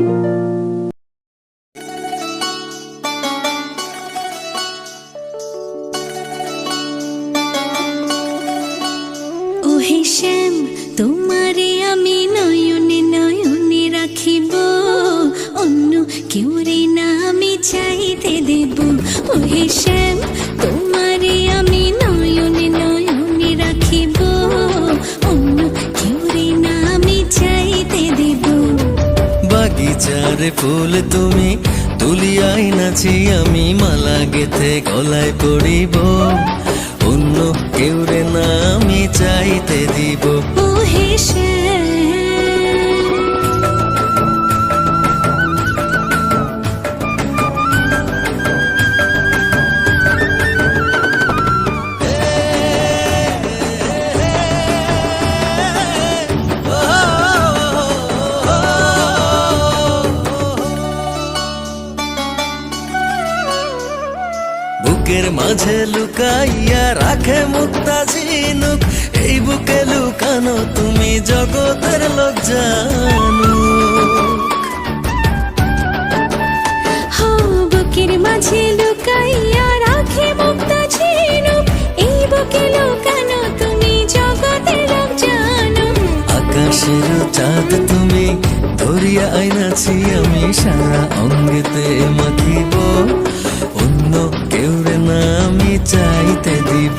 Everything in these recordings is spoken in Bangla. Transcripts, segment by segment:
ও বাগিচার ফুল তুমি তুলিয়াই নাচি আমি, মালা গেথে গলায় পড়িব। অন্য কেউ রে না আমি চাইতে দিব। ও হে বুকের মাঝে লুকাইয়া রাখে মুক্তা ঝিনুক এই বুকে লুকানো তুমি জগতের বুকের মাঝে লুকাইয়া রাখে মুক্তা ঝিনুক এই বুকে লুকানো তুমি জগতের আকাশের চাঁদ তুমি ধরিয়া আইনাছি আমি সারা অঙ্গেতে মাখিব। অন্য চাইতে দিব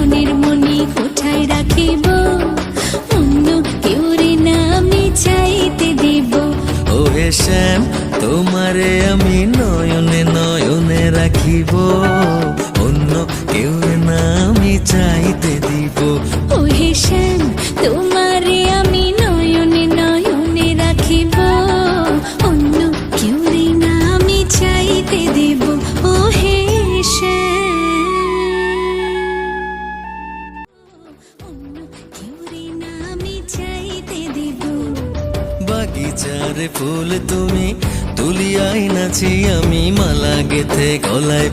তোমারে আমি নয়নে নয়নে রাখিব অন্য কেউ না আমি চাইতে দিব। ও শ্যাম তোমারে আমি নয়নে নয়নে রাখিব অন্য কেউ রে না আমি চাইতে দেব। ও অন্য কেউ না আমি চাইতে দেব। বাগিচার ফুল তুমি তুলিয়াই নাচি আমি মালা গেথে গলায়